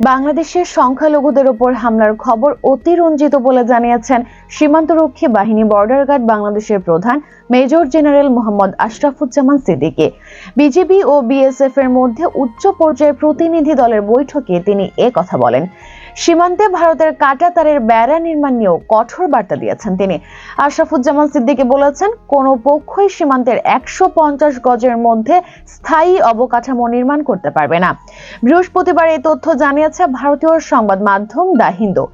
বাংলাদেশের সংখ্যালঘুদের ওপর হামলার খবর অতিরঞ্জিত বলে জানিয়েছেন সীমান্তরক্ষী বাহিনী বর্ডার গার্ড বাংলাদেশের প্রধান major general Mohammad Ashrafuzzaman Siddiqui. BJP ও বিএসএফ এর মধ্যে উচ্চ পর্যায়ের প্রতিনিধি দলের বৈঠকে তিনি এ কথা বলেন। সীমান্তে ভারতের কাটাতারের বেড়া নির্মাণ নিয়েও কঠোর বার্তা দিয়েছেন তিনি। আশরাফুজ্জামান সিদ্দিকী বলেছেন, কোনো পক্ষই সীমান্তের একশো পঞ্চাশ গজের মধ্যে স্থায়ী অবকাঠামো নির্মাণ করতে পারবে না। বৃহস্পতিবার এই তথ্য জানিয়েছে ভারতীয় সংবাদ মাধ্যম দ্য হিন্দু।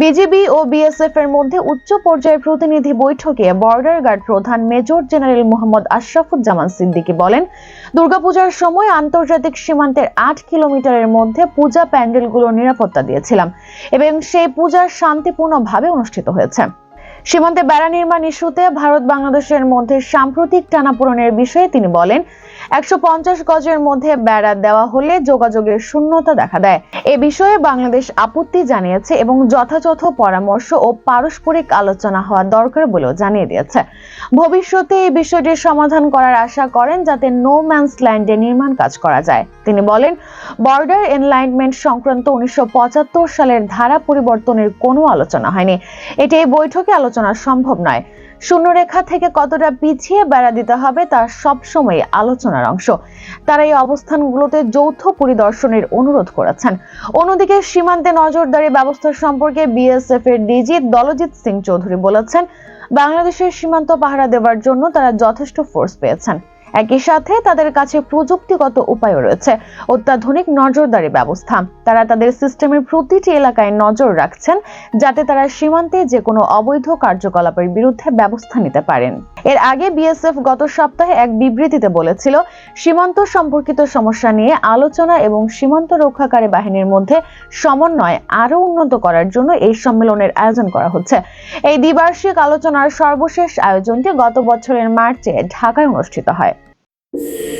বিজিবি ও বিএসএফ এর মধ্যে উচ্চ পর্যায়ের প্রতিনিধি বৈঠকে বর্ডার গার্ড প্রধান মেজর জেনারেল মোহাম্মদ আশরাফুজ্জামান সিদ্দিকী বলেন, দুর্গাপূজার সময় আন্তর্জাতিক সীমান্তের আট কিলোমিটারের মধ্যে পূজা প্যান্ডেলগুলোর নিরাপত্তা দিয়েছিলাম। এবং সেই পূজা শান্তিপূর্ণভাবে অনুষ্ঠিত হয়েছে। সীমান্তে বেড়া নির্মাণ ইস্যুতে ভারত বাংলাদেশের মধ্যে সাম্প্রতিক টানাপোড়নের বিষয়ে তিনি বলেন একশো পঞ্চাশ গজের মধ্যে বেড়া দেওয়া হলে যোগাযোগের শূন্যতা দেখা দেয়। এ বিষয়ে বাংলাদেশ আপত্তি জানিয়েছে এবং যথাযথ পরামর্শ ও পারস্পরিক আলোচনা হওয়া দরকার বলেও জানিয়ে দিয়েছে। ভবিষ্যতে এই বিষয়টির সমাধান করার আশা করেন যাতে নো ম্যানস ল্যান্ডে নির্মাণ কাজ করা যায়। তিনি বলেন বর্ডার এনলাইনমেন্ট সংক্রান্ত উনিশশো পঁচাত্তর সালের ধারা পরিবর্তনের কোনো আলোচনা হয়নি। এটি এই বৈঠকে আলোচনা সম্ভব নয়। শূন্যরেখা থেকে কতটা পিছিয়ে বেড়া দিতে হবে তা সবসময় আলোচনার অংশ। তারা এই অবস্থানগুলোতে যৌথ পরিদর্শনের অনুরোধ করেছেন। অন্যদিকে সীমান্তে নজরদারি ব্যবস্থা সম্পর্কে বিএসএফ এর ডিজি দলজিৎ সিং চৌধুরী বলেছেন, বাংলাদেশের সীমান্ত পাহারা দেওয়ার জন্য তারা যথেষ্ট ফোর্স পেয়েছেন। একই সাথে তাদের কাছে প্রযুক্তিগত উপায় রয়েছে। অত্যাধুনিক নজরদারি ব্যবস্থা। তারা তাদের সিস্টেমের প্রতিটি এলাকায় নজর রাখছেন যাতে তারা সীমান্তে যে কোনো অবৈধ কার্যকলাপের বিরুদ্ধে ব্যবস্থা নিতে পারেন। এর আগে বিএসএফ গত সপ্তাহে এক বিবৃতিতে বলেছিল, সীমান্ত সম্পর্কিত সমস্যা নিয়ে আলোচনা এবং সীমান্ত রক্ষাকারী বাহিনীর মধ্যে সমন্বয় আরও উন্নত করার জন্য এই সম্মেলনের আয়োজন করা হচ্ছে। এই দ্বিবার্ষিক আলোচনার সর্বশেষ আয়োজনটি গত বছরের মার্চে ঢাকায় অনুষ্ঠিত হয়। you